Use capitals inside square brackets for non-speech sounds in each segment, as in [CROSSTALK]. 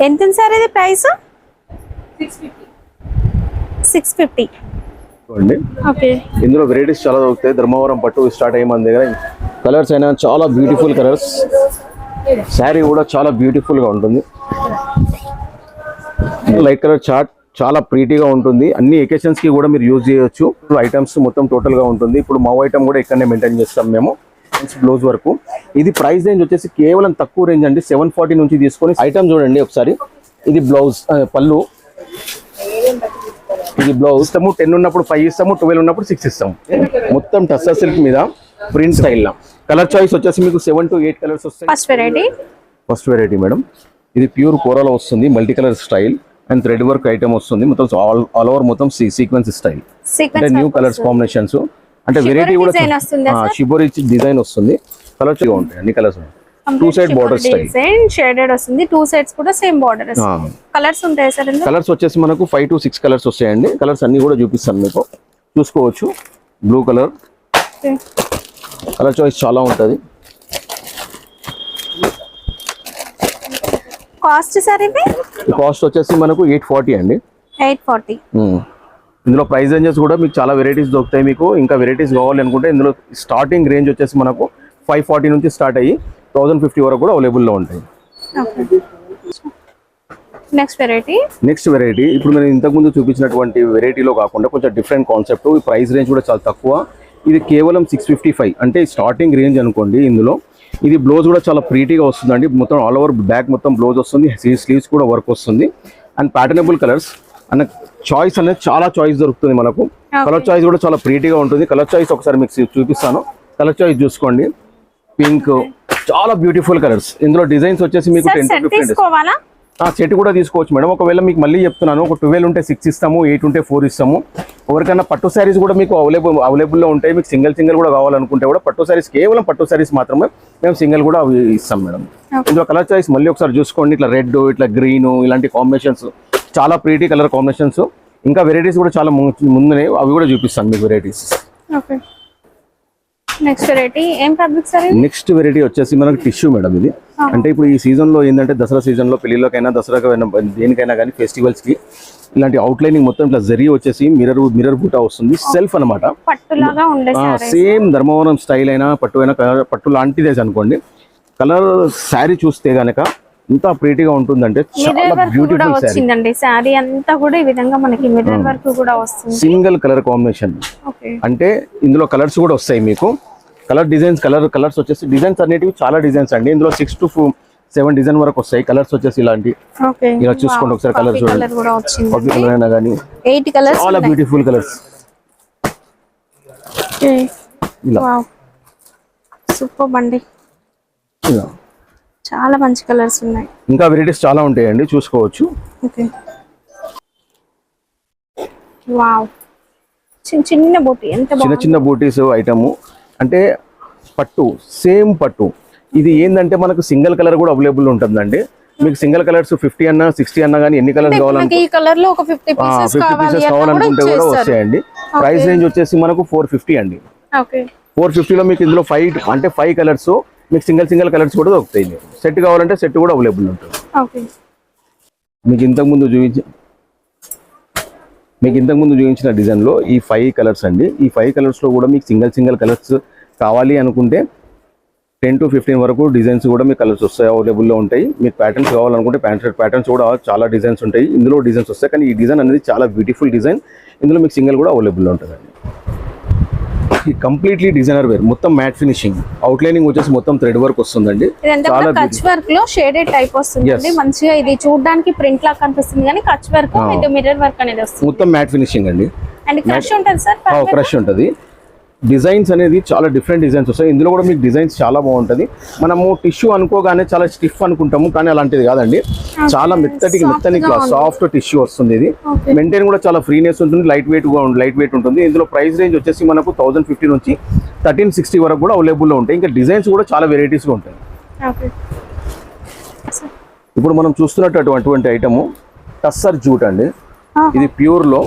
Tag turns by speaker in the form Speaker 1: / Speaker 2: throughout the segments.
Speaker 1: ఎంత ఉంది సార్ ఇది ప్రైస్? Six fifty.
Speaker 2: చూడండి
Speaker 1: ఓకే.
Speaker 2: ఇందులో వెరైటీస్ చాలా దొరుకుతాయి. ధర్మవరం పట్టు స్టార్ట్ అయ్యి మన దగ్గర. కలర్స్ అయినా చాలా బ్యూటిఫుల్ కలర్స్ శారీ కూడా చాలా బ్యూటిఫుల్గా ఉంటుంది. లైట్ కలర్ చార్ట్ చాలా ప్రీటీగా ఉంటుంది. అన్ని ఎకేషన్స్కి కూడా మీరు యూజ్ చేయొచ్చు. ఐటమ్స్ మొత్తం టోటల్గా ఉంటుంది. ఇప్పుడు మా ఐటమ్ కూడా ఇక్కడనే మెయింటైన్ చేస్తాం మేము. బ్లౌజ్ వరకు. ఇది ప్రైస్ రేంజ్ వచ్చేసి కేవలం తక్కువ రేంజ్ అండి. సెవెన్ ఫార్టీ నుంచి తీసుకొని ఐటమ్ చూడండి ఒకసారి. ఇది బ్లౌజ్ పళ్ళు. ఇది బ్లౌజ్ ఇస్తాము టెన్ ఉన్నప్పుడు ఫైవ్ ఇస్తాము ట్వెల్వ్ ఉన్నప్పుడు సిక్స్ ఇస్తాము. మొత్తం టస్సర్ సిల్క్ మీద ప్రింట్ స్టైల్ కలర్ చాయిస్ వచ్చేసి మీకు సెవెన్ టు ఎయిట్ కలర్స్ వస్తాయి.
Speaker 1: First variety
Speaker 2: first variety madam ఇది ప్యూర్ కూరలో వస్తుంది multi colour style and thread work item వస్తుంది. మొత్తం ఆల్ ఆల్ ఓవర్ మొత్తం సీక్వెన్స్ స్టైల్ అంటే న్యూ కలర్స్ కాంబినేషన్స్ అంటే వెరైటీ కూడా? షిబోరి డిజైన్ వస్తుంది కలర్స్ ఉంటాయి అన్ని colours two side border
Speaker 1: design shaded వస్తుంది. టూ సైడ్స్ కూడా సేమ్ బార్డర్ కలర్స్ ఉంటాయి సార్
Speaker 2: కలర్స్ వచ్చేసి మనకు ఫైవ్ టు సిక్స్ కలర్స్ వస్తాయండి. కలర్స్ అన్ని కూడా చూపిస్తాను మీకు. చూసుకోవచ్చు. Blue colour. కలర్ చాయిస్ చాలా ఉంటుంది.
Speaker 1: కాస్ట్ సార్ ఇది?
Speaker 2: కాస్ట్ వచ్చేసి మనకు ఎయిట్ ఫార్టీ అండి.
Speaker 1: Eight forty.
Speaker 2: ఇందులో ప్రైస్ రేంజెస్ కూడా మీకు చాలా వెరైటీస్ దొరుకుతాయి మీకు. ఇంకా వెరైటీస్ కావాలి అనుకుంటే ఇందులో స్టార్టింగ్ రేంజ్ వచ్చేసి మనకు ఫైవ్ ఫార్టీ నుంచి స్టార్ట్ అయ్యి థౌసండ్ ఫిఫ్టీ వరకు కూడా అవైలబుల్లో ఉంటాయి.
Speaker 1: నెక్స్ట్ వెరైటీ
Speaker 2: నెక్స్ట్ వెరైటీ ఇప్పుడు నేను ఇంతకుముందు చూపించినటువంటి వెరైటీలో కాకుండా కొంచెం డిఫరెంట్ కాన్సెప్ట్ ఈ ప్రైస్ రేంజ్ కూడా చాలా తక్కువ. ఇది కేవలం సిక్స్ ఫిఫ్టీ ఫైవ్ అంటే స్టార్టింగ్ రేంజ్ అనుకోండి ఇందులో. ఇది బ్లౌజ్ కూడా చాలా ప్రీటీగా వస్తుందండి. మొత్తం ఆల్ ఓవర్ బ్యాక్ మొత్తం బ్లౌజ్ వస్తుంది. స్లీవ్స్ కూడా వర్క్ వస్తుంది. అండ్ ప్యాటర్నబుల్ కలర్స్ అన్న చాయిస్ అనేది చాలా చాయిస్ దొరుకుతుంది మనకు. కలర్ చాయిస్ కూడా చాలా ప్రీటీగా ఉంటుంది. కలర్ చాయిస్ ఒకసారి మీకు చూపిస్తాను. కలర్ చాయిస్ చూసుకోండి. పింక్ చాలా బ్యూటిఫుల్ కలర్స్ ఇందులో డిజైన్స్ వచ్చేసి మీకు టెన్ టు ఫిఫ్టీన్ ఆ సెట్ కూడా తీసుకోవచ్చు మేడం. ఒకవేళ మీకు మళ్ళీ చెప్తున్నాను ఒక ట్వెల్వ్ ఉంటే సిక్స్ ఇస్తాము ఎయిట్ ఉంటే ఫోర్ ఇస్తాము. ఎవరికైనా పట్టు శారీస్ కూడా మీకు అవైలబుల్ అవైలబుల్లో ఉంటాయి. మీకు సింగిల్ సింగిల్ కూడా కావాలనుకుంటే కూడా పట్టు శారీస్ కేవలం పట్టు శారీస్ మాత్రమే మేము సింగిల్ కూడా ఇస్తాం మేడం. ఇందులో కలర్ చాయిస్ మళ్ళీ ఒకసారి చూసుకోండి. ఇట్లా రెడ్ ఇట్లా గ్రీన్ ఇలాంటి కాంబినేషన్స్ చాలా ప్రీటీ కలర్ కాంబినేషన్స్ ఇంకా వెరైటీస్ కూడా చాలా ముందునే అవి కూడా చూపిస్తాను మీకు వెరైటీస్
Speaker 1: నెక్స్ట్ వెరైటీ ఏం ఫ్యాబ్రిక్ సార్
Speaker 2: నెక్స్ట్ వెరైటీ వచ్చేసి మనకు టిష్యూ మేడం ఇది. అంటే ఇప్పుడు ఈ సీజన్లో ఏంటంటే దసరా సీజన్లో పెళ్ళిలోకైనా దసరాకైనా దేనికైనా కానీ ఫెస్టివల్స్కి ఇలాంటి అవుట్లైనింగ్ మొత్తం ఇట్లా జరీ వచ్చేసి మిర్రర్ మిర్రర్ బూటా వస్తుంది. సెల్ఫ్ అనమాట సేమ్ ధర్మవరం స్టైల్ అయినా పట్టు అయినా పట్టు లాంటిదే అనుకోండి. కలర్ శారీ చూస్తే గనక ఎంత ప్రీటీగా ఉంటుందంటే చాలా బ్యూటిఫుల్ శారీ
Speaker 1: వచ్చిందండి. శారీ అంతా కూడా ఈ విధంగా మనకి మిర్రర్ వర్క్ కూడా వస్తుంది.
Speaker 2: సింగిల్ కలర్ కాంబినేషన్ అంటే ఇందులో కలర్స్ కూడా వస్తాయి మీకు. కలర్ డిజైన్స్ కలర్ కలర్స్ వచ్చేసి డిజైన్స్ అనేటివి చాలా డిజైన్స్ అండి. ఇందులో సిక్స్ టు సెవెన్ డిజైన్ వరకు వస్తాయి. కలర్స్ వచ్చేసి ఇలాంటి.
Speaker 1: ఓకే
Speaker 2: ఇలా చూసుకోండి ఒకసారి కలర్ చూడండి.
Speaker 1: కలర్ కూడా వచ్చింది
Speaker 2: కాఫీ కలర్ అయినా కానీ
Speaker 1: ఎయిట్ కలర్స్
Speaker 2: చాలా బ్యూటిఫుల్ కలర్స్ ఇలా.
Speaker 1: సూపర్ బండి
Speaker 2: ఇలా.
Speaker 1: చాలా మంచి కలర్స్ ఉన్నాయి.
Speaker 2: ఇంకా వెరైటీస్ చాలా ఉంటాయండి చూసుకోవచ్చు.
Speaker 1: ఓకే. వావ్. చిన్న చిన్న బూటీ ఎంత
Speaker 2: చిన్న చిన్న బూటీస్ ఐటమ్. అంటే పట్టు సేమ్ పట్టు. ఇది ఏంటంటే మనకు సింగిల్ కలర్ కూడా అవైలబుల్ ఉంటుందండి. మీకు సింగిల్ కలర్స్ ఫిఫ్టీ అన్నా సిక్స్టీ అన్నా కానీ ఎన్ని కలర్స్ కావాలనుకుంటే
Speaker 1: ఈ కలర్లో ఒక ఫిఫ్టీ పీసెస్
Speaker 2: కావాలనుకుంటే కూడా వస్తాయండి. ప్రైస్ రేంజ్ వచ్చేసి మనకు ఫోర్ ఫిఫ్టీ అండి. ఫోర్ ఫిఫ్టీలో మీకు ఇందులో ఫైవ్ అంటే ఫైవ్ కలర్స్ మీకు సింగిల్ సింగిల్ కలర్స్ కూడా దొరుకుతాయి. సెట్ కావాలంటే సెట్ కూడా అవైలబుల్ ఉంటుంది. మీకు ఇంతకు ముందు చూపించి మీకు ఇంతకు ముందు చూపించిన డిజైన్లో ఈ ఫైవ్ కలర్స్ అండి. ఈ ఫైవ్ కలర్స్లో కూడా మీకు సింగిల్ సింగిల్ కలర్స్ కావాలి అనుకుంటే టెన్ టు ఫిఫ్టీన్ వరకు డిజైన్స్ కూడా మీకు కలర్స్ వస్తాయి అవైలబుల్లో ఉంటాయి. మీకు ప్యాటర్న్స్ కావాలనుకుంటే ప్యాంట్ షర్ట్ ప్యాటర్న్స్ కూడా చాలా డిజైన్స్ ఉంటాయి. ఇందులో డిజైన్స్ వస్తాయి. కానీ ఈ డిజైన్ అనేది చాలా బ్యూటిఫుల్ డిజైన్. ఇందులో మీకు సింగిల్ కూడా అవైలబుల్లో ఉంటుందండి. ఈ కంప్లీట్లీ డిజైనర్ వేర్ మొత్తం మ్యాట్ ఫినిషింగ్. అవుట్లైనింగ్ వచ్చేసి మొత్తం థ్రెడ్ వర్క్ వస్తుందండి. చాలా
Speaker 1: కచ్ వర్క్లో షేడెడ్ టైప్ వస్తుంది. మంచిగా ఇది చూడడానికి ప్రింట్ లాగా కనిపిస్తుంది కానీ కచ్ వర్క్ మిర్రర్ వర్క్ అనేది వస్తుంది.
Speaker 2: మొత్తం మ్యాట్ ఫినిషింగ్ అండి.
Speaker 1: అండ్ క్రష్ ఉంటుంది సార్?
Speaker 2: క్రష్ ఉంటుంది. డిజైన్స్ అనేది చాలా డిఫరెంట్ డిజైన్స్ వస్తాయి. ఇందులో కూడా మీకు డిజైన్స్ చాలా బాగుంటుంది. మనము టిష్యూ అనుకోగానే చాలా స్టిఫ్ అనుకుంటాము కానీ అలాంటిది కాదండి. చాలా మెత్తటి మెత్తని సాఫ్ట్ టిష్యూ వస్తుంది ఇది. మెయింటైన్ కూడా చాలా ఫ్రీనెస్ ఉంటుంది లైట్ వెయిట్ లైట్ వెయిట్ ఉంటుంది. ఇందులో ప్రైస్ రేంజ్ వచ్చేసి మనకు థౌసండ్ ఫిఫ్టీ నుంచి థర్టీన్ సిక్స్టీ వరకు కూడా అవైలబుల్లో ఉంటాయి. ఇంకా డిజైన్స్ కూడా చాలా వెరైటీస్గా ఉంటాయి. ఇప్పుడు మనం చూస్తున్నట్టు అటువంటి ఐటము టస్సర్ జూట్ అండి. ఇది ప్యూర్లో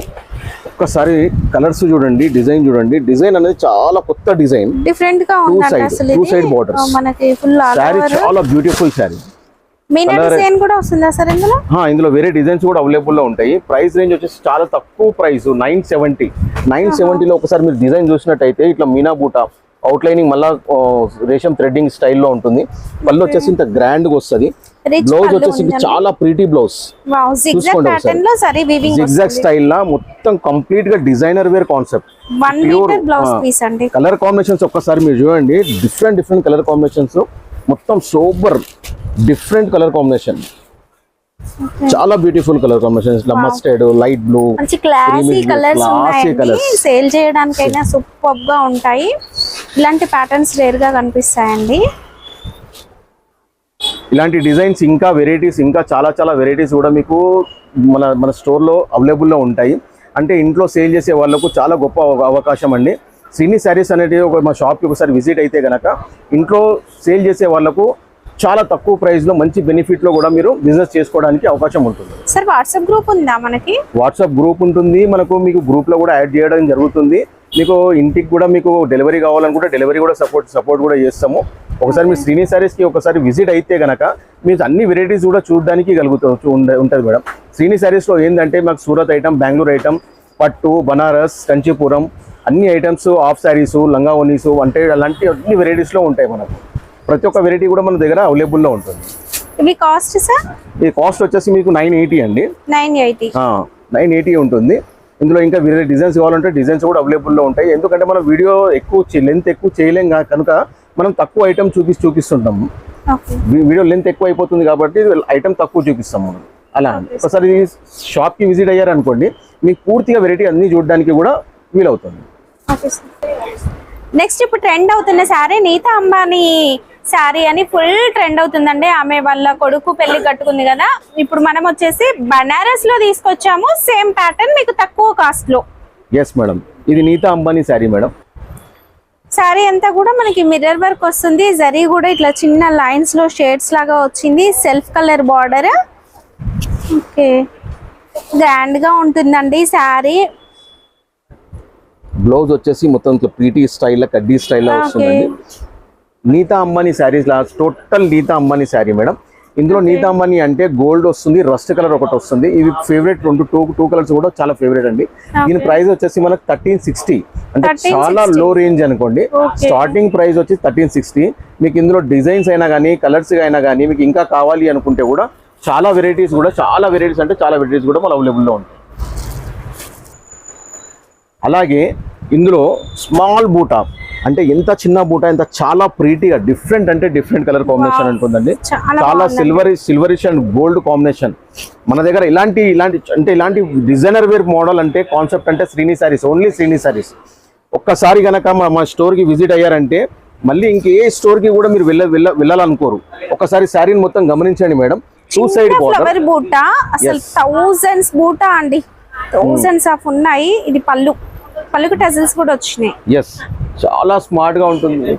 Speaker 2: ఒక్కసారి కలర్స్ చూడండి డిజైన్ చూడండి. డిజైన్ అనేది చాలా కొత్త డిజైన్.
Speaker 1: డిఫరెంట్గా
Speaker 2: two
Speaker 1: ఇది.
Speaker 2: side borders.
Speaker 1: ఆ, మనకి ఫుల్ ఓవర్
Speaker 2: చాలా బ్యూటిఫుల్
Speaker 1: సార్ ఇందులో?
Speaker 2: వేరే డిజైన్స్ కూడా అవైలబుల్లో ఉంటాయి. ప్రైస్ రేంజ్ వచ్చేసి చాలా తక్కువ ప్రైస్ నైన్ సెవెంటీ నైన్ సెవెంటీలో ఒకసారి మీరు డిజైన్ చూసినట్టయితే ఇట్లా మీనా బూటా అవుట్ లైనింగ్ మళ్ళా రేషం థ్రెడ్డింగ్ స్టైల్లో ఉంటుంది. పళ్ళు వచ్చేసి ఇంత గ్రాండ్గా వస్తుంది. బ్లౌజ్ వచ్చేసి. చాలా ప్రీటీ బ్లౌజ్
Speaker 1: జిగ్జాగ్
Speaker 2: స్టైల్ లా మొత్తం కంప్లీట్గా designer wear concept colour combinations ఒక్కసారి మీరు చూడండి. డిఫరెంట్ డిఫరెంట్ కలర్ కాంబినేషన్స్ మొత్తం సూపర్ డిఫరెంట్ కలర్ కాంబినేషన్ చాలా బ్యూటిఫుల్ కలర్ కాంబినేషన్స్ ఇట్లా మస్టర్డ్ లైట్ బ్లూ
Speaker 1: మంచి క్లాసీ కలర్స్ ఉన్నాయండి.
Speaker 2: colours.
Speaker 1: సేల్ చేయడానికైనా సూపర్గా ఉంటాయి. ఇలాంటి ప్యాటర్న్స్ రేర్గా కనిపిస్తాయండి.
Speaker 2: ఇలాంటి డిజైన్స్ ఇంకా వెరైటీస్ ఇంకా చాలా చాలా వెరైటీస్ కూడా మీకు మన మన స్టోర్లో అవైలబుల్లో ఉంటాయి. అంటే ఇంట్లో సేల్ చేసే వాళ్ళకు చాలా గొప్ప అవ- అవకాశం అండి. శ్రీని శారీస్ అనేది ఒక మా షాప్కి ఒకసారి విజిట్ అయితే గనక ఇంట్లో సేల్ చేసే వాళ్ళకు చాలా తక్కువ ప్రైస్లో మంచి బెనిఫిట్లో కూడా మీరు బిజినెస్ చేసుకోవడానికి అవకాశం ఉంటుంది.
Speaker 1: సార్ వాట్సాప్ గ్రూప్ ఉందా మనకి?
Speaker 2: వాట్సాప్ గ్రూప్ ఉంటుంది. మనకు మీకు గ్రూప్లో కూడా యాడ్ చేయడం జరుగుతుంది. మీకు ఇంటికి కూడా మీకు డెలివరీ కావాలనుకుంటే డెలివరీ కూడా సపోర్ట్ సపోర్ట్ కూడా చేస్తాము. ఒకసారి మీరు శ్రీని సారీస్కి ఒకసారి విజిట్ అయితే గనక మీకు అన్ని వెరైటీస్ కూడా చూడడానికి కలుగుతూ ఉంటుంది మేడం. శ్రీని సారీస్లో ఏంటంటే మాకు సూరత్ ఐటమ్ బెంగళూరు ఐటమ్ పట్టు బనారస్ కంచీపురం అన్ని ఐటమ్స్ ఆఫ్ శారీస్ లంగా ఓనీస్ అంటే అలాంటి అన్ని వెరైటీస్లో ఉంటాయి మనకు. ప్రతి ఒక్క వెరైటీ కూడా మన దగ్గర అవైలబుల్లో ఉంటుంది.
Speaker 1: ఇవి కాస్ట్ సార్
Speaker 2: ఈ కాస్ట్ వచ్చేసి మీకు నైన్ ఎయిటీ అండి.
Speaker 1: నైన్ ఎయిటీ
Speaker 2: నైన్ ఎయిటీ ఉంటుంది. ఇందులో ఇంకా వేరే డిజైన్స్ కావాలంటే డిజైన్స్ కూడా అవైలబుల్లో ఉంటాయి. ఎందుకంటే మనం వీడియో ఎక్కువ లెంత్ ఎక్కువ చేయలేం కనుక మనం తక్కువ ఐటమ్ చూపిస్తూ చూపిస్తుంటాము. వీడియో లెంత్ ఎక్కువ అయిపోతుంది కాబట్టి ఐటమ్ తక్కువ చూపిస్తాం మనం. అలా. ఒకసారి షాప్కి విజిట్ అయ్యారనుకోండి మీకు పూర్తిగా వెరైటీ అన్ని చూడడానికి కూడా వీలవుతుంది.
Speaker 1: ఓకే సార్ నెక్స్ట్ ఇప్పుడు ట్రెండ్ అవుతున్న శారీ నీతా అంబానీ శారీ అని ఫుల్ ట్రెండ్ అవుతుందండి. ఆమె వాళ్ళ కొడుకు పెళ్ళి కట్టుకుంది కదా. ఇప్పుడు మనం వచ్చేసి బనారస్లో తీసుకొచ్చాము. సేమ్ ప్యాటర్న్ మీకు తక్కువ కాస్ట్లో.
Speaker 2: ఎస్ మేడం ఇది నీతా అంబానీ శారీ మేడం
Speaker 1: శారీ అంతా కూడా మనకి మిర్రర్ వర్క్ వస్తుంది. జరీ కూడా ఇట్లా చిన్న లైన్స్లో షేడ్స్ లాగా వచ్చింది. Self colour border. ఓకే. గ్రాండ్గా ఉంటుందండి శారీ.
Speaker 2: బ్లౌజ్ వచ్చేసి మొత్తం ఇట్లా ప్రీటీ స్టైల్లో కడ్డీ
Speaker 1: Okay.
Speaker 2: వస్తుందండి. నీతా అంబానీ శారీస్ లా టోటల్ నీతా అంబానీ శారీ మేడం. ఇందులో నీతా అంబానీ అంటే గోల్డ్ వస్తుంది రస్ట్ కలర్ ఒకటి వస్తుంది. ఇవి ఫేవరెట్ రెండు టూ టూ కలర్స్ కూడా చాలా ఫేవరెట్ అండి. దీని ప్రైస్ వచ్చేసి మనకు థర్టీన్ సిక్స్టీ అంటే
Speaker 1: 1360.
Speaker 2: చాలా లో రేంజ్ అనుకోండి. స్టార్టింగ్ ప్రైస్ వచ్చి థర్టీన్ సిక్స్టీ మీకు ఇందులో డిజైన్స్ అయినా కానీ కలర్స్ అయినా కానీ మీకు ఇంకా కావాలి అనుకుంటే కూడా చాలా వెరైటీస్ కూడా చాలా వెరైటీస్ అంటే చాలా వెరైటీస్ కూడా మన అవైలబుల్లో ఉంటాయి. అలాగే ఇందులో స్మాల్ బూటా అంటే ఎంత చిన్న బూటా ఎంత చాలా ప్రీటీగా డిఫరెంట్ అంటే డిఫరెంట్ కలర్ కాంబినేషన్ ఉంటుందండి.
Speaker 1: చాలా.
Speaker 2: Silver silverish and gold combination మన దగ్గర ఇలాంటి ఇలాంటి అంటే ఇలాంటి డిజైనర్ వేర్ మోడల్ అంటే కాన్సెప్ట్ అంటే శ్రీని సారీస్ ఓన్లీ శ్రీని సారీస్ ఒక్కసారి కనుక మా మా స్టోర్కి విజిట్ అయ్యారంటే మళ్ళీ ఇంకే స్టోర్కి కూడా మీరు వెళ్ళ వెళ్ళ వెళ్ళాలనుకోరు. ఒకసారి శారీని మొత్తం గమనించండి మేడం. టూ సైడ్
Speaker 1: ఫ్లవర్ బూట అసలు. థౌజండ్స్ బూట అండి. థౌజండ్స్ ఆఫ్ ఉన్నాయి. ఇది పళ్ళు. పళ్ళుకి టజిల్స్ కూడా వచ్చినాయి.
Speaker 2: ఎస్ చాలా స్మార్ట్గా ఉంటుంది.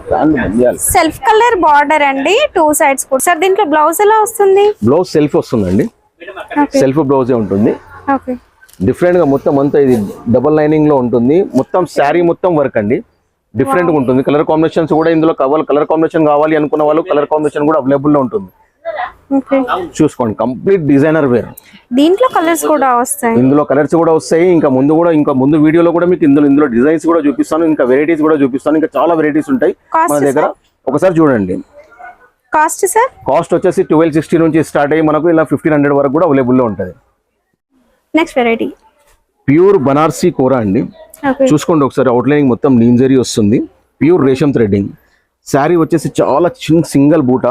Speaker 1: సెల్ఫ్ కలర్ బార్డర్ అండి టూ సైడ్స్ కూడా. సార్ దీంట్లో బ్లౌజ్ ఎలా వస్తుంది?
Speaker 2: బ్లౌజ్ సెల్ఫ్ వస్తుందండి. సెల్ఫ్ బ్లౌజే ఉంటుంది.
Speaker 1: ఓకే
Speaker 2: డిఫరెంట్గా మొత్తం అంతా ఇది డబల్ లైనింగ్లో ఉంటుంది. మొత్తం శారీ మొత్తం వర్క్ అండి. డిఫరెంట్గా ఉంటుంది. కలర్ కాంబినేషన్స్ కూడా ఇందులో కావాలి. కలర్ కాంబినేషన్ కావాలి అనుకున్న వాళ్ళు కలర్ కాంబినేషన్ కూడా అవైలబుల్లో ఉంటుంది. చూసుకోండి కంప్లీట్ డిజైనర్ వేర్.
Speaker 1: దీంట్లో కలర్స్ కూడా వస్తాయి.
Speaker 2: ఇందులో కలర్స్ కూడా వస్తాయి ఇంకా ముందు కూడా ఇంకా ముందు వీడియోలో కూడా మీకు ఇందులో ఇందులో డిజైన్స్ కూడా చూపిస్తాను ఇంకా వెరైటీస్ కూడా చూపిస్తాను ఇంకా చాలా వెరైటీస్ ఉంటాయి. మన దగ్గర ఒకసారి చూడండి.
Speaker 1: కాస్ట్ సార్
Speaker 2: కాస్ట్ వచ్చేసి ట్వెల్వ్ సిక్స్టీ నుంచి స్టార్ట్ అయ్యి మనకు ఇలా ఫిఫ్టీన్ హండ్రెడ్ వరకు కూడా అవైలబుల్లో ఉంటుంది.
Speaker 1: నెక్స్ట్ వెరైటీ
Speaker 2: ప్యూర్ బనార్సీ కూర అండి. చూసుకోండి ఒకసారి అవుట్లైనింగ్ మొత్తం నీంజరీ వస్తుంది. ప్యూర్ రేషం థ్రెడ్డింగ్ శారీ వచ్చేసి చాలా చిన్న సింగిల్ బూట.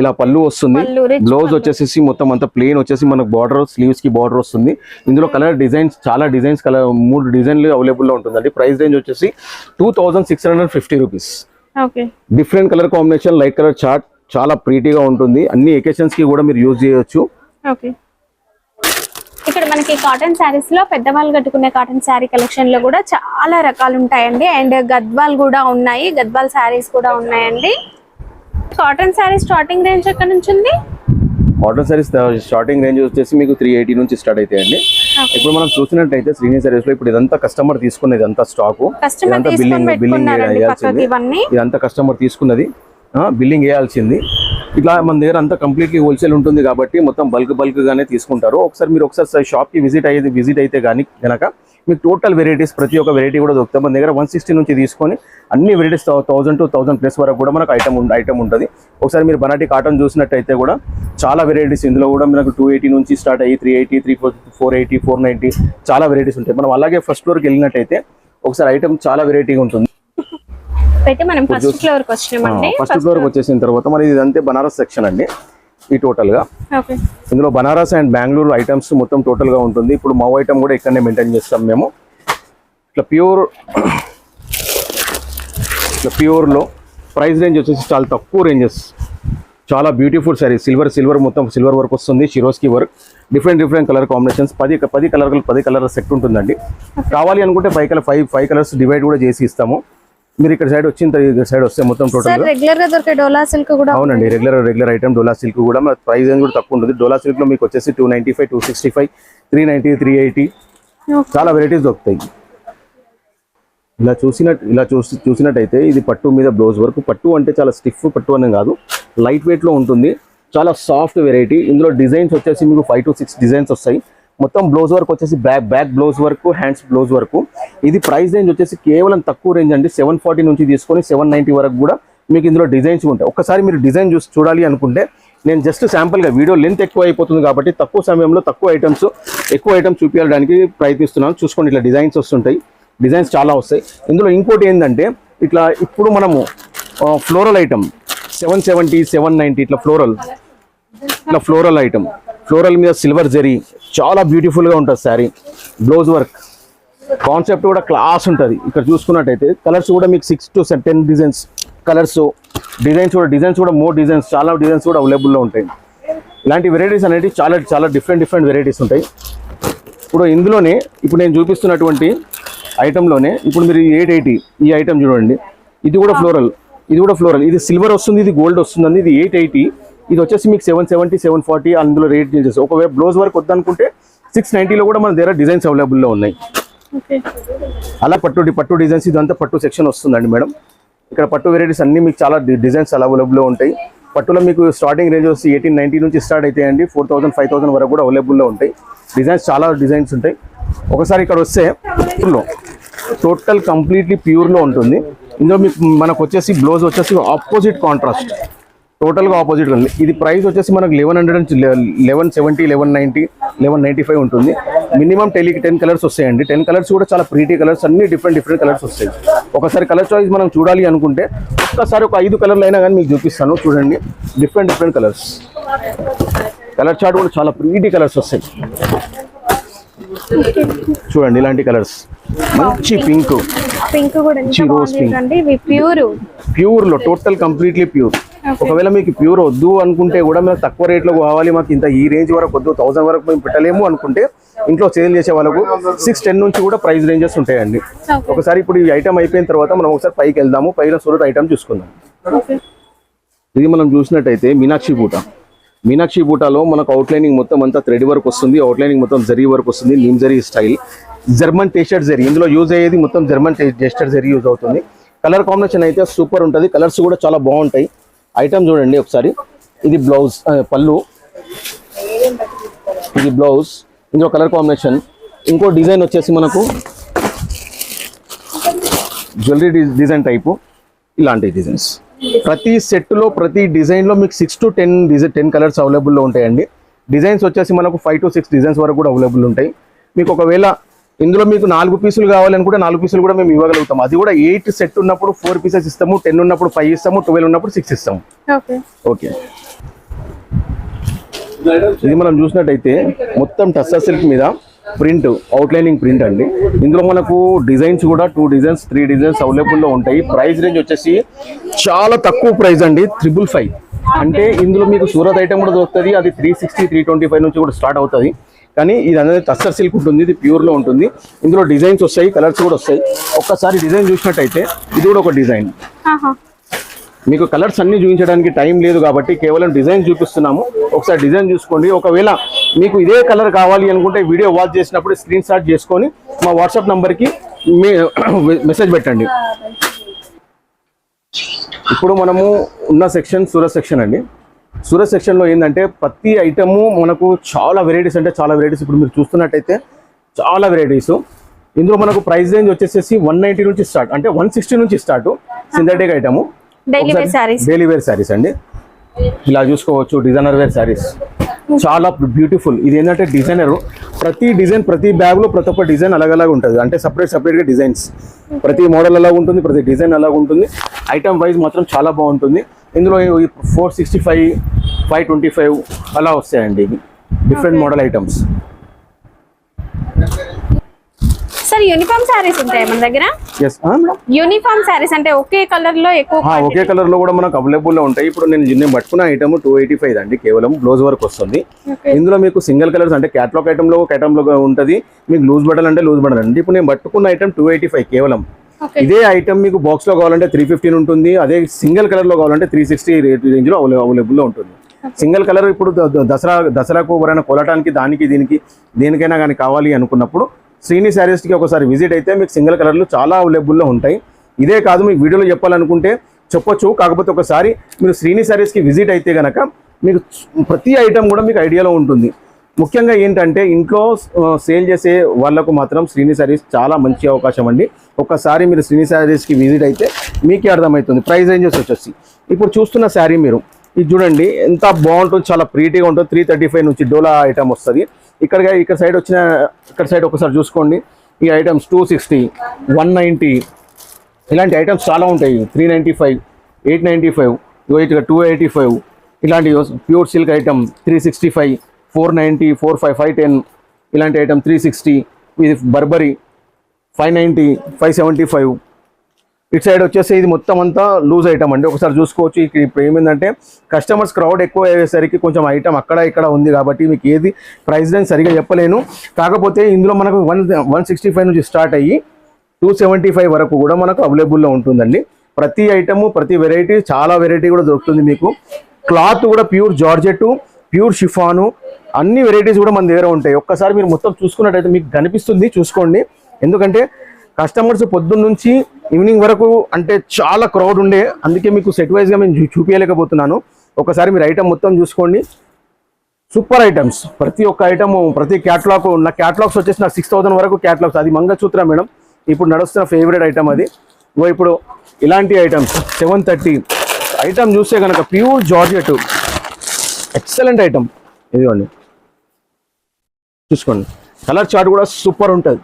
Speaker 2: ఇలా పళ్ళు వస్తుంది. బ్లౌజ్ వచ్చేసి మొత్తం అంతా ప్లేన్ వచ్చేసి మనకు బార్డర్ స్లీవ్స్కి బార్డర్ వస్తుంది. ఇందులో కలర్ డిజైన్స్ చాలా డిజైన్స్ కలర్ మూడు డిజైన్లు అవైలబుల్లో ఉంటుందండి. ప్రైస్ రేంజ్ వచ్చేసి two thousand six hundred fifty rupees
Speaker 1: okay
Speaker 2: different colour combination light colour chart చాలా ప్రీటీగా ఉంటుంది. అన్ని ఎకేషన్స్కి కూడా మీరు యూజ్ చేయొచ్చు.
Speaker 1: ఇక్కడ మనకి కాటన్ శారీస్లో పెద్దవాళ్ళు కట్టుకునే కాటన్ శారీ కలెక్షన్లో కూడా చాలా రకాలు ఉంటాయండి. అండ్ గద్వాల్ కూడా ఉన్నాయి. గద్వాల్ శారీస్ కూడా ఉన్నాయండి. కాటన్ శారీ స్టార్టింగ్ రేంజ్ ఎక్కడ నుంచి ఉంది?
Speaker 2: కాటన్ సారీస్ స్టార్టింగ్ రేంజ్ వచ్చేసి మీకు త్రీ ఎయిటీ నుంచి స్టార్ట్ అవుతాయండి ఇప్పుడు మనం చూసినట్టయితే శ్రీని సారీస్లో ఇప్పుడు ఇదంతా కస్టమర్ తీసుకున్నది ఇదంతా స్టాక్ ఇదంతా బిల్లింగ్ బిల్లింగ్ ఇదంతా కస్టమర్ తీసుకున్నది. బిల్లింగ్ వేయాల్సింది. ఇట్లా మన దగ్గర అంతా కంప్లీట్లీ హోల్సేల్ ఉంటుంది కాబట్టి మొత్తం బల్క్ బల్క్ గానే తీసుకుంటారు. ఒకసారి మీరు ఒకసారి షాప్కి విజిట్ అయ్యేది విజిట్ అయితే కానీ గనక మీకు టోటల్ వెరైటీస్ ప్రతి ఒక్క వెరైటీ కూడా దొరుకుతాయి. మన దగ్గర వన్ సిక్స్టీ నుంచి తీసుకొని అన్ని varieties thousand to thousand plus వరకు కూడా మనకు ఐటమ్ ఐటమ్ ఉంటుంది. ఒకసారి మీరు బనాటి కాటన్ చూసినట్టయితే కూడా చాలా వెరైటీస్ ఇందులో కూడా మనకు టూ ఎయిటీ నుంచి స్టార్ట్ అయ్యి three eighty three four four eighty four ninety చాలా వెరైటీస్ ఉంటాయి. మనం అలాగే ఫస్ట్ ఫ్లోర్కి వెళ్ళినట్టయితే ఒకసారి ఐటమ్ చాలా వెరైటీగా ఉంటుంది.
Speaker 1: అయితే మనం ఫస్ట్ ఫ్లోర్కి వచ్చినామండి.
Speaker 2: ఫస్ట్ ఫ్లోర్కి వచ్చేసిన తర్వాత మరి ఇదంతే బనారస్ సెక్షన్ అండి ఈ
Speaker 1: టోటల్గా.
Speaker 2: ఇందులో బనారస్ అండ్ బెంగళూరు ఐటమ్స్ మొత్తం టోటల్గా ఉంటుంది. ఇప్పుడు మా ఐటమ్ కూడా ఇక్కడనే మెయింటైన్ చేస్తాం మేము. ఇట్లా ప్యూర్ ఇట్లా ప్యూర్లో ప్రైస్ రేంజ్ వచ్చేసి చాలా తక్కువ రేంజెస్ చాలా బ్యూటిఫుల్ సారీ సిల్వర్ సిల్వర్ మొత్తం సిల్వర్ వర్క్ వస్తుంది షిరోస్కి work different different colour combinations పది పది కలర్ పది కలర్ సెట్ ఉంటుందండి. కావాలి అనుకుంటే five colour five five colours divide కూడా చేసి ఇస్తాము. మీరు ఇక్కడ సైడ్ వచ్చిన తర్వాత సైడ్ వస్తే మొత్తం
Speaker 1: సార్
Speaker 2: టోటల్
Speaker 1: రెగ్యులర్గా దొరికే డోలా సిల్క్ కూడా
Speaker 2: అవునండి regular regular item Dola silk కూడా మన ప్రైస్ కూడా తక్కువ ఉంటుంది డోలా సిల్క్లో మీకు వచ్చేసి two ninety five two sixty five three ninety three eighty. చాలా వెరైటీస్ దొరుకుతాయి. ఇలా చూసినట్టు ఇలా చూసి చూసినట్టయితే ఇది పట్టు మీద బ్లౌజ్ వర్క్. పట్టు అంటే చాలా స్టిఫ్ పట్టు అని కాదు లైట్ వెయిట్లో ఉంటుంది. చాలా సాఫ్ట్ వెరైటీ ఇందులో డిజైన్స్ వచ్చేసి మీకు ఫైవ్ టు సిక్స్ డిజైన్స్ వస్తాయి. మొత్తం బ్లౌజ్ వర్క్ వచ్చేసి back back blouse work hands blouse work ఇది ప్రైస్ రేంజ్ వచ్చేసి కేవలం తక్కువ రేంజ్ అండి. సెవెన్ ఫార్టీ నుంచి తీసుకొని సెవెన్ నైంటీ వరకు కూడా మీకు ఇందులో డిజైన్స్ ఉంటాయి. ఒక్కసారి మీరు డిజైన్ చూసి చూడాలి అనుకుంటే నేను జస్ట్ శాంపుల్గా వీడియో లెంత్ ఎక్కువ అయిపోతుంది కాబట్టి తక్కువ సమయంలో తక్కువ ఐటమ్స్ ఎక్కువ ఐటమ్స్ చూపించడానికి ప్రయత్నిస్తున్నాను. చూసుకోండి ఇట్లా డిజైన్స్ వస్తుంటాయి. డిజైన్స్ చాలా వస్తాయి. ఇందులో ఇంకోటి ఏంటంటే ఇట్లా ఇప్పుడు మనము floral item seven seventy seven ninety ఇట్లా ఫ్లోరల్ ఇట్లా ఫ్లోరల్ ఐటమ్ ఫ్లోరల్ మీద సిల్వర్ జరీ చాలా బ్యూటిఫుల్గా ఉంటుంది శారీ బ్లౌజ్ వర్క్ కాన్సెప్ట్ కూడా క్లాస్ ఉంటుంది. ఇక్కడ చూసుకున్నట్టయితే కలర్స్ కూడా మీకు six to ten designs colours designs కూడా డిజైన్స్ కూడా మోర్ డిజైన్స్ చాలా డిజైన్స్ కూడా అవైలబుల్లో ఉంటాయి. ఇలాంటి వెరైటీస్ అనేవి చాలా చాలా డిఫరెంట్ డిఫరెంట్ వెరైటీస్ ఉంటాయి. ఇప్పుడు ఇందులోనే ఇప్పుడు నేను చూపిస్తున్నటువంటి ఐటెంలోనే ఇప్పుడు మీరు ఎయిట్ ఎయిటీ ఈ ఐటెం చూడండి. ఇది కూడా ఫ్లోరల్ ఇది కూడా ఫ్లోరల్ ఇది సిల్వర్ వస్తుంది ఇది గోల్డ్ వస్తుందండి ఇది ఎయిట్ ఎయిటీ ఇది వచ్చేసి మీకు సెవెన్ సెవెంటీ సెవెన్ ఫార్టీ అందులో రేట్ చేసేసి ఒకవేళ బ్లౌజ్ వర్క్ వద్దనుకుంటే సిక్స్ నైంటీలో కూడా మన దగ్గర డిజైన్స్ అవైలబుల్లో ఉన్నాయి. అలా పట్టు పట్టు డిజైన్స్ ఇదంతా పట్టు సెక్షన్ వస్తుందండి మేడం. ఇక్కడ పట్టు వెరైటీస్ అన్ని మీకు చాలా డిజైన్స్ అవైలబుల్లో ఉంటాయి. పట్టులో మీకు స్టార్టింగ్ రేంజ్ వచ్చి ఎయిటీన్ నైన్టీ నుంచి స్టార్ట్ అవుతాయండి ఫోర్ థౌసండ్ ఫైవ్ థౌసండ్ వరకు కూడా అవైలబుల్లో ఉంటాయి. డిజైన్స్ చాలా డిజైన్స్ ఉంటాయి. ఒకసారి ఇక్కడ వస్తే ప్యూర్లో టోటల్ కంప్లీట్లీ ప్యూర్లో ఉంటుంది. ఇందులో మీకు మనకు వచ్చేసి బ్లౌజ్ వచ్చేసి ఆపోజిట్ కాంట్రాస్ట్ టోటల్గా ఆపోజిట్ ఉంది. ఇది ప్రైస్ వచ్చేసి మనకు eleven hundred eleven seventy eleven ninety eleven ninety five ఉంటుంది. మినిమం టెలికి టెన్ కలర్స్ వస్తాయండి. టెన్ కలర్స్ కూడా చాలా ప్రీటీ కలర్స్ అన్ని డిఫరెంట్ డిఫరెంట్ కలర్స్ వస్తాయి. ఒకసారి కలర్ చాయిస్ మనం చూడాలి అనుకుంటే ఒక్కసారి ఒక ఐదు కలర్లు అయినా కానీ మీకు చూపిస్తాను. చూడండి. Different different colours colour chart కూడా చాలా ప్రీటీ కలర్స్ వస్తాయి. చూడండి ఇలాంటి కలర్స్ మంచి పింక్
Speaker 1: పింక్ కూడా ప్యూర్
Speaker 2: ప్యూర్లో టోటల్ కంప్లీట్లీ ప్యూర్ ఒకవేళ మీకు ప్యూర్ వద్దు అనుకుంటే కూడా మేము తక్కువ రేట్లో కావాలి మాకు ఇంత ఈ రేంజ్ వరకు వద్దు థౌసండ్ వరకు మేము పెట్టలేము అనుకుంటే ఇంట్లో సేల్ చేసే వాళ్ళకు సిక్స్ టెన్ నుంచి కూడా ప్రైస్ రేంజెస్ ఉంటాయండి. ఒకసారి ఇప్పుడు ఈ ఐటమ్ అయిపోయిన తర్వాత మనం ఒకసారి పైకి వెళ్దాము పైన సూరత్ ఐటమ్ చూసుకుందాం. ఇది మనం చూసినట్టయితే మీనాక్షి బూట మీనాక్షి బూటాలో మనకు అవుట్లైనింగ్ మొత్తం అంతా థ్రెడ్ వర్క్ వస్తుంది అవుట్లైనింగ్ మొత్తం జరీ వర్క్ వస్తుంది నిమ్ zari style German tested zari ఇందులో యూజ్ అయ్యేది మొత్తం జర్మన్ టేస్టెడ్ జరీ యూజ్ అవుతుంది. కలర్ కాంబినేషన్ అయితే సూపర్ ఉంటుంది కలర్స్ కూడా చాలా బాగుంటాయి. ఐటమ్ చూడండి ఒకసారి. ఇది బ్లౌజ్ పళ్ళు. ఇది బ్లౌజ్. ఇందులో కలర్ కాంబినేషన్. ఇంకో డిజైన్ వచ్చేసి మనకు జ్యువెలరీ డిజైన్ టైపు ఇలాంటి డిజైన్స్. ప్రతి సెట్లో ప్రతి డిజైన్లో మీకు six to ten design ten colours అవైలబుల్లో ఉంటాయండి. డిజైన్స్ వచ్చేసి మనకు ఫైవ్ టు సిక్స్ డిజైన్స్ వరకు కూడా అవైలబుల్ ఉంటాయి. మీకు ఒకవేళ ఇందులో మీకు నాలుగు పీసులు కావాలనుకుంటే నాలుగు పీసులు కూడా మేము ఇవ్వగలుగుతాం. అది కూడా ఎయిట్ సెట్ ఉన్నప్పుడు ఫోర్ పీసెస్ ఇస్తాము టెన్ ఉన్నప్పుడు ఫైవ్ ఇస్తాము ట్వెల్వ్ ఉన్నప్పుడు సిక్స్ ఇస్తాము.
Speaker 1: ఓకే.
Speaker 2: ఇది మనం చూసినట్టయితే మొత్తం టస్సర్ సిల్క్ మీద ప్రింట్ అవుట్లైనింగ్ ప్రింట్ అండి. ఇందులో మనకు డిజైన్స్ కూడా టూ డిజైన్స్ త్రీ డిజైన్స్ అవైలబుల్లో ఉంటాయి. ప్రైస్ రేంజ్ వచ్చేసి చాలా తక్కువ ప్రైస్ అండి త్రిబుల్ ఫైవ్ అంటే ఇందులో మీకు సూరత్ ఐటమ్ కూడా దొరుకుతుంది అది three sixty three twenty five నుంచి కూడా స్టార్ట్ అవుతుంది. కానీ ఇది అనేది టస్సర్ సిల్క్ ఉంటుంది ఇది ప్యూర్లో ఉంటుంది. ఇందులో డిజైన్స్ వస్తాయి కలర్స్ కూడా వస్తాయి. ఒక్కసారి డిజైన్ చూసినట్టయితే ఇది కూడా ఒక డిజైన్. మీకు కలర్స్ అన్ని చూపించడానికి టైం లేదు కాబట్టి కేవలం డిజైన్ చూపిస్తున్నాము. ఒకసారి డిజైన్ చూసుకోండి. ఒకవేళ మీకు ఇదే కలర్ కావాలి అనుకుంటే వీడియో వాచ్ చేసినప్పుడు స్క్రీన్ షాట్ చేసుకొని మా వాట్సాప్ నంబర్కి మీ మెసేజ్ [COUGHS] పెట్టండి. ఇప్పుడు మనము ఉన్న సెక్షన్ సూరత్ సెక్షన్ అండి. సూరత్ సెక్షన్లో ఏంటంటే ప్రతి ఐటము మనకు చాలా వెరైటీస్ అంటే చాలా వెరైటీస్ ఇప్పుడు మీరు చూస్తున్నట్టయితే చాలా వెరైటీస్ ఇందులో మనకు ప్రైస్ రేంజ్ వచ్చేసేసి వన్ నైంటీ నుంచి స్టార్ట్ అంటే వన్ సిక్స్టీ నుంచి start synthetic item
Speaker 1: daily wear saris
Speaker 2: daily wear saris అండి. ఇలా చూసుకోవచ్చు డిజైనర్ వేర్ శారీస్ చాలా బ్యూటిఫుల్ ఇది ఏంటంటే డిజైనర్ ప్రతి డిజైన్ ప్రతి బ్యాగ్లో ప్రతి ఒక్క డిజైన్ అలాగ అలాగ ఉంటుంది. అంటే సపరేట్ సపరేట్గా డిజైన్స్ ప్రతి మోడల్ అలాగ ఉంటుంది ప్రతి డిజైన్ అలాగ ఉంటుంది ఐటమ్ వైజ్ మాత్రం చాలా బాగుంటుంది. ఇందులో four sixty five five twenty five అలా వస్తాయండి different model items
Speaker 1: sir uniform saris ఉంటాయి మన దగ్గర?
Speaker 2: ఎస్ మేడం
Speaker 1: యూనిఫామ్ శారీస్ అంటే ఒకే కలర్లో ఎక్కువ
Speaker 2: ఒకే కలర్లో కూడా మనకు అవైలబుల్లో ఉంటాయి. ఇప్పుడు నేను నేను పట్టుకున్న ఐటమ్ టూ ఎయిటీ ఫైవ్ అండి. కేవలం బ్లౌజ్ వర్క్ వస్తుంది. ఇందులో మీకు సింగిల్ కలర్స్ అంటే క్యాట్లాగ్ ఐటమ్లో ఐటమ్లో ఉంటుంది. మీకు లూజ్ బటన్ అంటే లూజ్ బటన్ అండి. ఇప్పుడు నేను పట్టుకున్న ఐటమ్ టూ ఎయిటీ ఫైవ్ కేవలం. ఇదే ఐటమ్ మీకు బాక్స్లో కావాలంటే త్రీ ఫిఫ్టీన్ ఉంటుంది. అదే సింగిల్ కలర్లో కావాలంటే త్రీ సిక్స్టీ రేంజ్లో అవైలబుల్లో ఉంటుంది. సింగిల్ కలర్ ఇప్పుడు దసరా దసరాకు ఎవరైనా కొలటానికి దానికి దీనికి దేనికైనా కానీ కావాలి అనుకున్నప్పుడు శ్రీని శారీస్కి ఒకసారి విజిట్ అయితే మీకు సింగిల్ కలర్లు చాలా అవైలబుల్లో ఉంటాయి. ఇదే కాదు మీకు వీడియోలో చెప్పాలనుకుంటే చెప్పొచ్చు. కాకపోతే ఒకసారి మీరు శ్రీని శారీస్కి విజిట్ అయితే గనక మీకు ప్రతి ఐటమ్ కూడా మీకు ఐడియాలో ఉంటుంది. ముఖ్యంగా ఏంటంటే ఇంట్లో సేల్ చేసే వాళ్ళకు మాత్రం శ్రీని శారీస్ చాలా మంచి అవకాశం అండి. ఒక్కసారి మీరు శ్రీని శారీస్కి విజిట్ అయితే మీకే అర్థమవుతుంది ప్రైస్ రేంజెస్ వచ్చేసి. ఇప్పుడు చూస్తున్న శారీ మీరు ఇది చూడండి ఎంత బాగుంటుంది చాలా ప్రీటీగా ఉంటుంది. త్రీ థర్టీ ఫైవ్ నుంచి డోలా ఐటమ్ వస్తుంది. ఇక్కడ ఇక్కడ సైడ్ వచ్చిన ఇక్కడ సైడ్ ఒకసారి చూసుకోండి. ఈ items two sixty one ninety ఇలాంటి ఐటమ్స్ చాలా ఉంటాయి. Three ninety five eight ninety five ఇక టూ ఎయిటీ ఫైవ్ ఇలాంటి pure silk item three sixty five four ninety four five five ten ఇలాంటి ఐటమ్ త్రీ సిక్స్టీ ఇది Burberry five ninety five seventy five. ఇటు side వచ్చేసి ఇది మొత్తం అంతా loose item అండి. ఒకసారి చూసుకోవచ్చు. ఇక్కడ ఇప్పుడు ఏమైందంటే కస్టమర్స్ క్రౌడ్ ఎక్కువ అయ్యేసరికి కొంచెం ఐటమ్ అక్కడ ఇక్కడ ఉంది కాబట్టి మీకు ఏది ప్రైస్ నేను సరిగా చెప్పలేను. కాకపోతే ఇందులో మనకు వన్ వన్ సిక్స్టీ ఫైవ్ నుంచి స్టార్ట్ అయ్యి టూ సెవెంటీ ఫైవ్ వరకు కూడా మనకు అవైలబుల్లో ఉంటుందండి. ప్రతి ఐటము ప్రతి వెరైటీ చాలా వెరైటీ కూడా దొరుకుతుంది మీకు. క్లాత్ కూడా ప్యూర్ జార్జెట్ ప్యూర్ షిఫాను అన్ని వెరైటీస్ కూడా మన దగ్గర ఉంటాయి. ఒక్కసారి మీరు మొత్తం చూసుకున్నట్టయితే మీకు కనిపిస్తుంది. చూసుకోండి. ఎందుకంటే కస్టమర్స్ పొద్దున్న నుంచి ఈవినింగ్ వరకు అంటే చాలా క్రౌడ్ ఉండే. అందుకే మీకు సెట్ వైజ్గా మేము చూ- చూపించలేకపోతున్నాను ఒకసారి మీరు ఐటమ్ మొత్తం చూసుకోండి. సూపర్ ఐటమ్స్ ప్రతి ఒక్క ఐటమ్ ప్రతి క్యాటలాగ్ నా క్యాటలాగ్స్ వచ్చేసి నాకు సిక్స్ థౌసండ్ వరకు క్యాటలాగ్స్ అది మంగళసూత్ర మేడం. ఇప్పుడు నడుస్తున్న ఫేవరెట్ ఐటమ్ అది. ఇగో ఇప్పుడు ఇలాంటి ఐటమ్స్ సెవెన్ థర్టీ ఐటమ్ చూస్తే కనుక ప్యూర్ జార్జెట్ ఎక్సలెంట్ ఐటమ్ ఇదిగోండి. చూసుకోండి. కలర్ చార్ట్ కూడా సూపర్ ఉంటుంది.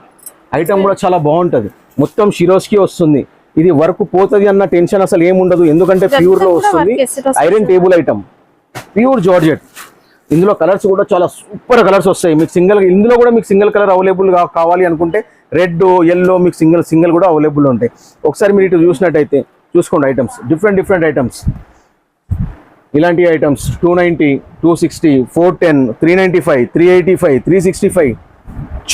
Speaker 2: ఐటమ్ కూడా చాలా బాగుంటుంది. మొత్తం షిరోస్కి వస్తుంది. ఇది వర్క్ పోతుంది అన్న టెన్షన్ అసలు ఏముండదు ఎందుకంటే
Speaker 1: ప్యూర్లో
Speaker 2: వస్తుంది. Iron table item pure georgette ఇందులో కలర్స్ కూడా చాలా సూపర్ కలర్స్ వస్తాయి. మీకు సింగిల్ ఇందులో కూడా మీకు సింగిల్ కలర్ అవైలబుల్ కావాలి అనుకుంటే రెడ్ ఎల్లో మీకు సింగిల్ సింగిల్ కూడా అవైలబుల్ ఉంటాయి. ఒకసారి మీరు ఇటు చూసినట్టయితే చూసుకోండి ఐటమ్స్ డిఫరెంట్ డిఫరెంట్ ఐటమ్స్ ఇలాంటి items two ninety two sixty four ten three ninety five three eighty five three sixty five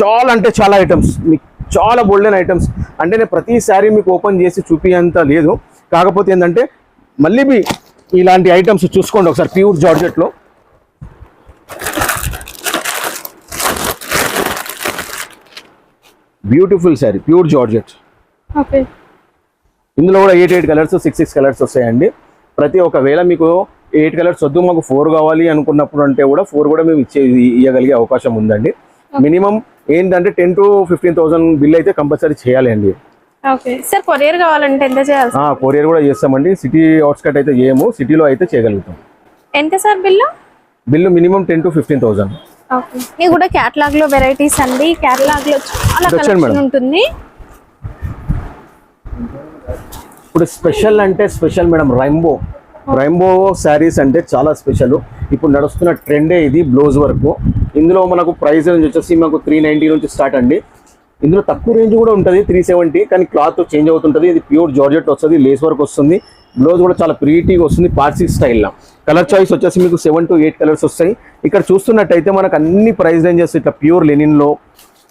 Speaker 2: చాలా అంటే చాలా ఐటమ్స్ మీకు చాలా బోల్డెన్ ఐటమ్స్ అంటే నేను ప్రతి శారీ మీకు ఓపెన్ చేసి చూపించేంత లేదు. కాకపోతే ఏంటంటే మళ్ళీ మీ ఇలాంటి ఐటమ్స్ చూసుకోండి ఒకసారి pure జార్జెట్లో beautiful sari pure georgette
Speaker 1: okay
Speaker 2: ఇందులో కూడా eight eight colours six six colours వస్తాయండి. ప్రతి ఒకవేళ మీకు ఎయిట్ కలర్స్ వద్దు మాకు ఫోర్ కావాలి అనుకున్నప్పుడు అంటే కూడా ఫోర్ కూడా మేము ఇచ్చే ఇవ్వగలిగే అవకాశం ఉందండి. మినిమం ఏంటంటే ten to fifteen thousand bill అయితే కంపల్సరీ చేయాలి అండి.
Speaker 1: సార్ కొరియర్ కావాలంటే ఎంత చేయాలి సార్?
Speaker 2: కొరియర్ కూడా చేస్తామండి. సిటీ అవుట్స్కట్ అయితే చేయము సిటీలో అయితే చేయగలుగుతాం.
Speaker 1: ఎంత sir bill?
Speaker 2: Bill minimum ten to fifteen thousand
Speaker 1: ఇది కూడా లో వెరైటీస్ అండి. లో చాలా కలెక్షన్. ఉంటుంది.
Speaker 2: ఇప్పుడు స్పెషల్ అంటే special madam rainbow rainbow saris అంటే చాలా స్పెషల్ ఇప్పుడు నడుస్తున్న ట్రెండే ఇది బ్లౌజ్ వరకు. ఇందులో మనకు ప్రైస్ రేంజ్ వచ్చేసి మనకు త్రీ నైంటీ నుంచి స్టార్ట్ అండి. ఇందులో తక్కువ రేంజ్ కూడా ఉంటుంది త్రీ సెవెంటీ కానీ క్లాత్ చేంజ్ అవుతుంటుంది. ఇది ప్యూర్ జార్జెట్ వస్తుంది లేస్ వర్క్ వస్తుంది. బ్లౌజ్ కూడా చాలా ప్రీటీగా వస్తుంది పార్సీ స్టైల్లో కలర్ చాయిస్ వచ్చేసి మీకు సెవెన్ టు ఎయిట్ కలర్స్ వస్తాయి. ఇక్కడ చూస్తున్నట్టయితే మనకు అన్ని ప్రైస్ రేంజెస్ ఇట్లా ప్యూర్ లెనిన్లో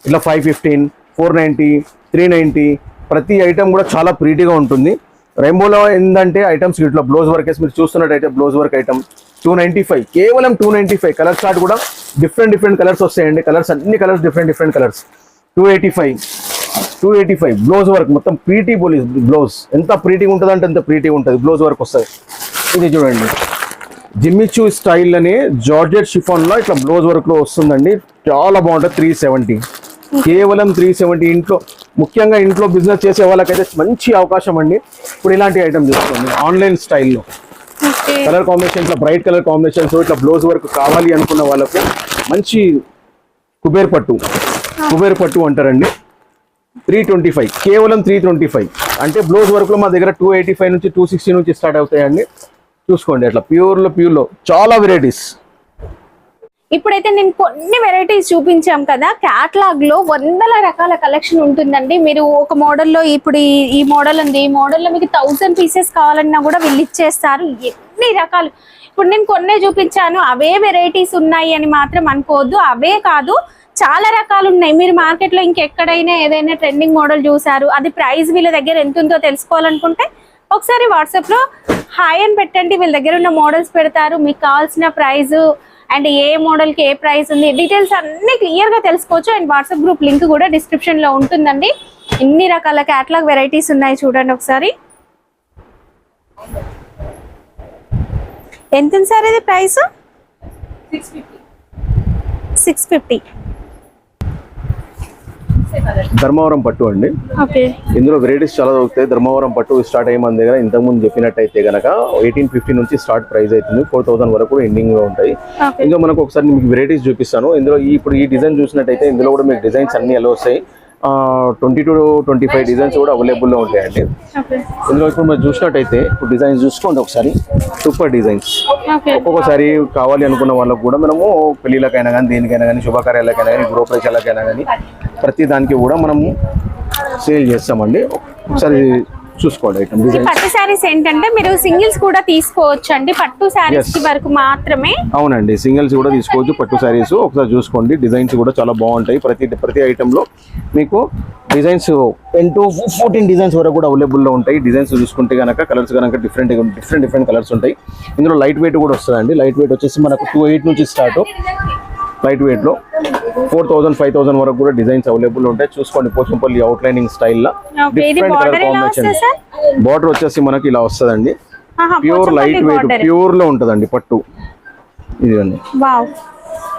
Speaker 2: ఇట్లా five fifteen four ninety three ninety ప్రతి ఐటెం కూడా చాలా ప్రీటీగా ఉంటుంది. రెయిన్బోలో ఏంటంటే ఐటమ్స్ ఇట్లా బ్లౌజ్ వర్క్ వేసి మీరు చూస్తున్నట్టయితే blouse work item two ninety five. కేవలం two ninety five. Colour chart కూడా డిఫరెంట్ డిఫరెంట్ కలర్స్ వస్తాయండి. కలర్స్ అన్ని colours different different colours. Two eighty five. Two eighty five. Blouse work మొత్తం ప్రీటీ పోలీస్ బ్లౌజ్ ఎంత ప్రీటీగా ఉంటుంది అంటే ఎంత ప్రీటీగా ఉంటుంది. బ్లౌజ్ వర్క్ వస్తుంది. ఇది చూడండి. జిమ్మిచూ స్టైల్ అని జార్జెట్ షిఫాన్లో ఇట్లా బ్లౌజ్ వర్క్లో వస్తుందండి. చాలా బాగుంటుంది. త్రీ సెవెంటీ కేవలం త్రీ సెవెంటీ ఇంట్లో ముఖ్యంగా ఇంట్లో బిజినెస్ చేసే వాళ్ళకైతే మంచి అవకాశం అండి. ఇప్పుడు ఇలాంటి ఐటమ్ తీసుకోండి. ఆన్లైన్ స్టైల్లో కలర్ కాంబినేషన్స్ ఇట్లా బ్రైట్ కలర్ కాంబినేషన్స్ ఇట్లా బ్లౌజ్ వర్క్ కావాలి అనుకున్న వాళ్ళకు మంచి కుబేర్ పట్టు. కుబేర్ పట్టు అంటారండి. త్రీ ట్వంటీ ఫైవ్ కేవలం త్రీ ట్వంటీ ఫైవ్ అంటే బ్లౌజ్ వర్క్లో మా దగ్గర టూ ఎయిటీ ఫైవ్ నుంచి టూ సిక్స్టీ నుంచి స్టార్ట్ అవుతాయండి. చూసుకోండి అట్లా. ప్యూర్లో ప్యూర్లో చాలా వెరైటీస్
Speaker 1: ఇప్పుడైతే నేను కొన్ని వెరైటీస్ చూపించాం కదా క్యాట్లాగ్లో వందల రకాల కలెక్షన్ ఉంటుందండి. మీరు ఒక మోడల్లో ఇప్పుడు ఈ- మోడల్ ఉంది. ఈ మోడల్లో మీకు థౌసండ్ పీసెస్ కావాలన్నా కూడా వీళ్ళు ఇచ్చేస్తారు. ఎన్ని రకాలు? ఇప్పుడు నేను కొన్నే చూపించాను. అవే వెరైటీస్ ఉన్నాయి అని మాత్రం అనుకోవద్దు. అవే కాదు చాలా రకాలు ఉన్నాయి. మీరు మార్కెట్లో ఇంకెక్కడైనా ఏదైనా ట్రెండింగ్ మోడల్ చూసారు అది ప్రైస్ వీళ్ళ దగ్గర ఎంత ఉందో తెలుసుకోవాలనుకుంటే ఒకసారి వాట్సాప్లో హాయ్ అని పెట్టండి. వీళ్ళ దగ్గర ఉన్న మోడల్స్ పెడతారు. మీకు కావాల్సిన ప్రైజు అండ్ ఏ మోడల్కి ఏ ప్రైస్ ఉంది డీటెయిల్స్ అన్ని క్లియర్గా తెలుసుకోవచ్చు. అండ్ వాట్సాప్ గ్రూప్ లింక్ కూడా డిస్క్రిప్షన్లో ఉంటుందండి. ఇన్ని రకాల క్యాటలాగ్ వెరైటీస్ ఉన్నాయి చూడండి ఒకసారి. ఎంత సార్ ఇది ప్రైస్? సిక్స్ ఫిఫ్టీ
Speaker 2: ధర్మవరం పట్టు అండి. ఇందులో వెరైటీస్ చాలా దొరుకుతాయి. ధర్మవరం పట్టు స్టార్ట్ అయ్యే మన దగ్గర ఇంతకుముందు చెప్పినట్టయితే గనక ఎయిటీన్ ఫిఫ్టీ నుంచి స్టార్ట్ ప్రైస్ అవుతుంది. ఫోర్ థౌసండ్ వరకు ఎండింగ్లో ఉంటాయి. ఇంకా మనకు ఒకసారి మీకు వెరైటీస్ చూపిస్తాను. ఇందులో ఇప్పుడు ఈ డిజైన్ చూసినట్టయితే ఇందులో కూడా మీకు డిజైన్స్ అన్ని ఎలా వస్తాయి. Twenty to twenty five designs కూడా అవైలబుల్లో ఉంటాయండి. ఇందులో ఇప్పుడు మీరు చూసినట్టయితే డిజైన్స్ చూసుకోండి ఒకసారి. సూపర్ డిజైన్స్ ఒక్కొక్కసారి కావాలి అనుకున్న వాళ్ళకు కూడా మనము పెళ్ళిళ్ళకైనా కానీ దేనికైనా కానీ శుభకార్యాలకైనా కానీ గృహప్రవేశాలకైనా కానీ ప్రతి దానికి కూడా మనము సేల్ చేస్తామండి. ఒకసారి చూసుకోండి ఐటమ్ డిజైన్
Speaker 1: పట్టు శారీస్ ఏంటంటే మీరు సింగిల్స్ కూడా తీసుకోవచ్చు అండి పట్టు శారీస్కి వరకు మాత్రమే.
Speaker 2: అవునండి సింగిల్స్ కూడా తీసుకోవచ్చు పట్టు శారీస్. ఒకసారి చూసుకోండి డిజైన్స్ కూడా చాలా బాగుంటాయి. ప్రతి ప్రతి ఐటెంలో మీకు designs ten to fourteen designs వరకు కూడా అవైలబుల్లో ఉంటాయి. డిజైన్స్ చూసుకుంటే కనుక కలర్స్ కనుక డిఫరెంట్ డిఫరెంట్ డిఫరెంట్ కలర్స్ ఉంటాయి. ఇందులో లైట్ వెయిట్ కూడా వస్తుందండి. లైట్ వెయిట్ వచ్చేసి మనకు టూ ఎయిట్ నుంచి స్టార్ట్ లైట్ వెయిట్లో ఫోర్ థౌసండ్ ఫైవ్ థౌసండ్ వరకు కూడా డిజైన్స్ అవైలబుల్ ఉంటాయి. చూసుకోండి పోచంపల్లి అవుట్లైనింగ్ స్టైల్లో డిఫరెంట్ కలర్ కాంబినేషన్ బార్డర్ వచ్చేసి మనకి ఇలా వస్తుందండి. Pure light weight. ప్యూర్లో ఉంటుందండి పట్టు. ఇదిగోండి.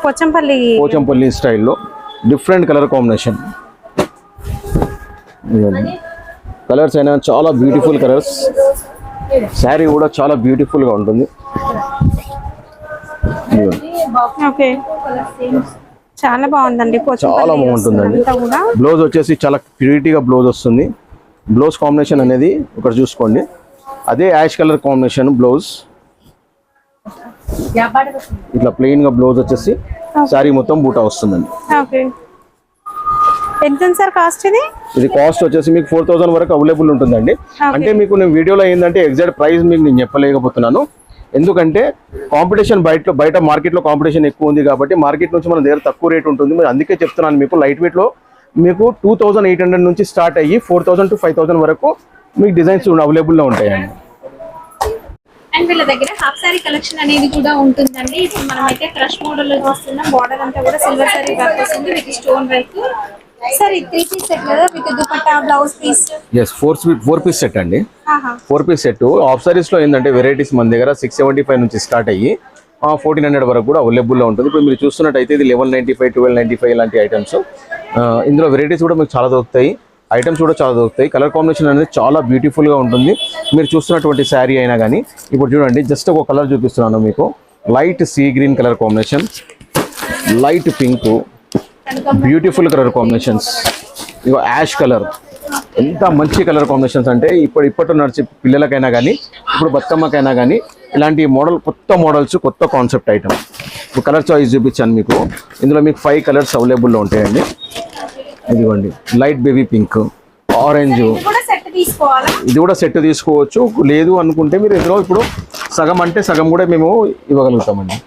Speaker 1: పోచంపల్లి
Speaker 2: పోచంపల్లి స్టైల్లో డిఫరెంట్ కలర్ కాంబినేషన్ కలర్స్ అయినా చాలా బ్యూటిఫుల్ కలర్స్ శారీ కూడా చాలా బ్యూటిఫుల్గా ఉంటుంది.
Speaker 1: ఓకే చాలా బాగుందండి
Speaker 2: చాలా బాగుంటుందండి. బ్లౌజ్ వచ్చేసి చాలా ప్యూరిటీగా బ్లౌజ్ వస్తుంది. బ్లౌజ్ కాంబినేషన్ అనేది ఒకటి చూసుకోండి. అదే యాష్ కలర్ కాంబినేషన్ బ్లౌజ్ ఇట్లా ప్లెయిన్గా బ్లౌజ్ వచ్చేసి శారీ మొత్తం బూటా వస్తుందండి.
Speaker 1: ఇది?
Speaker 2: కాస్ట్ వచ్చేసి మీకు ఫోర్ థౌసండ్ వరకు అవైలబుల్ ఉంటుందండి. అంటే మీకు నేను వీడియోలో ఏంటంటే ఎగ్జాక్ట్ ప్రైస్ మీకు నేను చెప్పలేకపోతున్నాను. ఎందుకంటే కాంపిటీషన్ బయట బయట మార్కెట్లో కాంపిటీషన్ ఎక్కువ ఉంది కాబట్టి మార్కెట్ నుంచి మన దగ్గర తక్కువ రేట్ ఉంటుంది. మీరు అందుకే చెప్తున్నాను మీకు లైట్ వెయిట్లో మీకు టూ థౌసండ్ ఎయిట్ హండ్రెడ్ నుంచి స్టార్ట్ అయ్యి four thousand to five thousand వరకు మీకు డిజైన్స్ అవైలబుల్లో ఉంటాయండి.
Speaker 1: అండ్ వీళ్ళ దగ్గర హాఫ్ సారీ కలెక్షన్ అనేది కూడా ఉంటుందండి. ఇప్పుడు మనం అయితే క్రష్ మోడల్లో చూస్తున్నాం. బార్డర్ అంతా కూడా సిల్వర్ సారీ వర్క్ వస్తుంది. విత్ స్టోన్ వర్క్ సార్ ఇది త్రీ పీస్ సెట్ కదా with dupatta blouse piece
Speaker 2: yes four four piece set అండి. ఫోర్ పీస్ సెట్ ఆఫ్ సారీస్లో ఏంటంటే వెరైటీస్ మన దగ్గర సిక్స్ సెవెంటీ ఫైవ్ నుంచి స్టార్ట్ అయ్యి ఫోర్టీన్ హండ్రెడ్ వరకు కూడా అవైలబుల్లో ఉంటుంది. ఇప్పుడు మీరు చూస్తున్నట్టయితే ఇది eleven ninety five twelve ninety five ఇలాంటి ఐటమ్స్ ఇందులో వెరైటీస్ కూడా మీకు చాలా దొరుకుతాయి. ఐటమ్స్ కూడా చాలా దొరుకుతాయి. కలర్ కాంబినేషన్ అనేది చాలా బ్యూటిఫుల్గా ఉంటుంది. మీరు చూస్తున్నటువంటి శారీ అయినా కానీ ఇప్పుడు చూడండి జస్ట్ ఒక కలర్ చూపిస్తున్నాను మీకు. Light sea green colour combination light pink beautiful colour combinations ఇగో యాష్ కలర్ ఎంత మంచి కలర్ కాంబినేషన్స్ అంటే ఇప్పుడు ఇప్పట్లో నడిచే పిల్లలకైనా కానీ ఇప్పుడు బతుకమ్మకైనా కానీ ఇలాంటి మోడల్ కొత్త మోడల్స్ కొత్త కాన్సెప్ట్ ఐటమ్ ఇప్పుడు కలర్ చాయిస్ చూపించాను మీకు. ఇందులో మీకు ఫైవ్ కలర్స్ అవైలబుల్లో ఉంటాయండి. ఇదిగోండి లైట్ బేబీ పింక్ ఆరెంజ్
Speaker 1: ఇది కూడా సెట్ తీసుకోవాలా?
Speaker 2: ఇది కూడా సెట్ తీసుకోవచ్చు. లేదు అనుకుంటే మీరు ఇందులో ఇప్పుడు సగం అంటే సగం కూడా మేము ఇవ్వగలుగుతామండి.